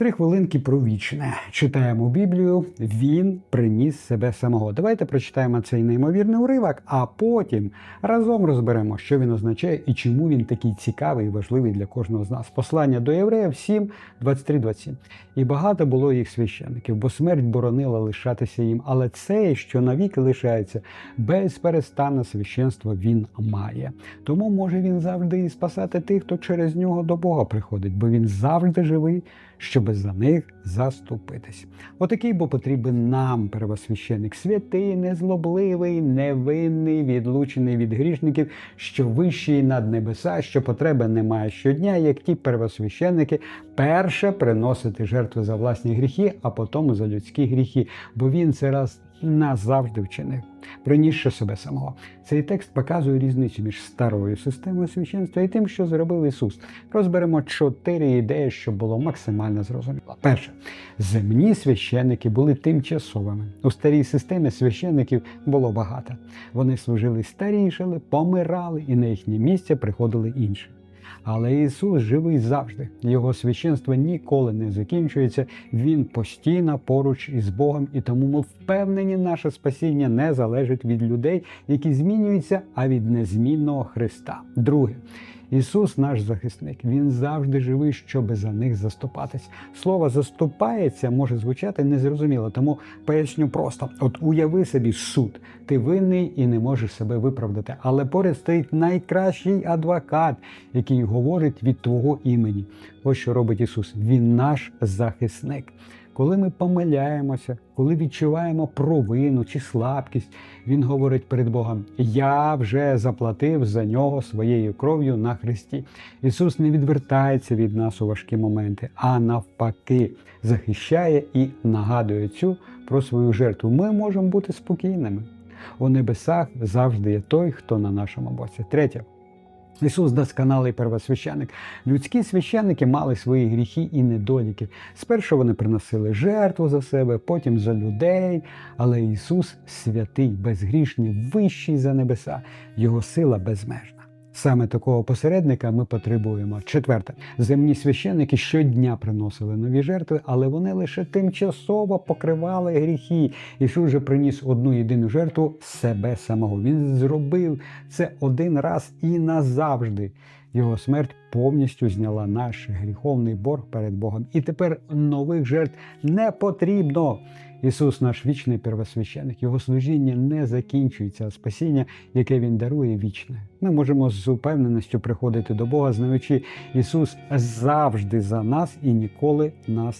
Три хвилинки про вічне. Читаємо Біблію. Він приніс себе самого. Давайте прочитаємо цей неймовірний уривок, а потім разом розберемо, що він означає і чому він такий цікавий і важливий для кожного з нас. Послання до євреїв 7, 23-27. І багато було їх священників, бо смерть боронила лишатися їм. Але цей, що навіки лишається, безперестанне священство він має. Тому може він завжди і спасати тих, хто через нього до Бога приходить, бо він завжди живий, щоб за них заступитись. Отакий бо потрібен нам первосвященик, святий, незлобливий, невинний, відлучений від грішників, що вищий над небеса, що потреби немає щодня, як ті первосвященники, перше приносити жертви за власні гріхи, а потім за людські гріхи, бо він це раз назавжди вчинив, принісши себе самого. Цей текст показує різницю між старою системою священства і тим, що зробив Ісус. Розберемо чотири ідеї, щоб було максимально зрозуміло. Перше, земні священники були тимчасовими. У старій системі священників було багато. Вони служили старішали, помирали, і на їхнє місце приходили інші. Але Ісус живий завжди. Його священство ніколи не закінчується. Він постійно поруч із Богом, і тому ми впевнені, наше спасіння не залежить від людей, які змінюються, а від незмінного Христа. Друге. Ісус наш захисник, Він завжди живий, щоб за них заступатись. Слово заступається може звучати незрозуміло, тому поясню просто: от уяви собі суд, ти винний і не можеш себе виправдати. Але поряд стоїть найкращий адвокат, який говорить від твого імені. Ось що робить Ісус. Він наш захисник. Коли ми помиляємося, коли відчуваємо провину чи слабкість, він говорить перед Богом: Я вже заплатив за нього своєю кров'ю на Христі. Ісус не відвертається від нас у важкі моменти, а навпаки, захищає і нагадує цю про свою жертву. Ми можемо бути спокійними. У небесах завжди є той, хто на нашому боці. Третє. Ісус досконалий первосвященик. Людські священники мали свої гріхи і недоліки. Спершу вони приносили жертву за себе, потім за людей. Але Ісус святий, безгрішний, вищий за небеса, Його сила безмежна. Саме такого посередника ми потребуємо. Четверте, земні священники щодня приносили нові жертви, але вони лише тимчасово покривали гріхи. Ісус же приніс одну єдину жертву себе самого. Він зробив це один раз і назавжди. Його смерть повністю зняла наш гріховний борг перед Богом. І тепер нових жертв не потрібно. Ісус, наш вічний первосвященик, Його служіння не закінчується, а спасіння, яке Він дарує, вічне. Ми можемо з упевненістю приходити до Бога, знаючи, Ісус завжди за нас і ніколи нас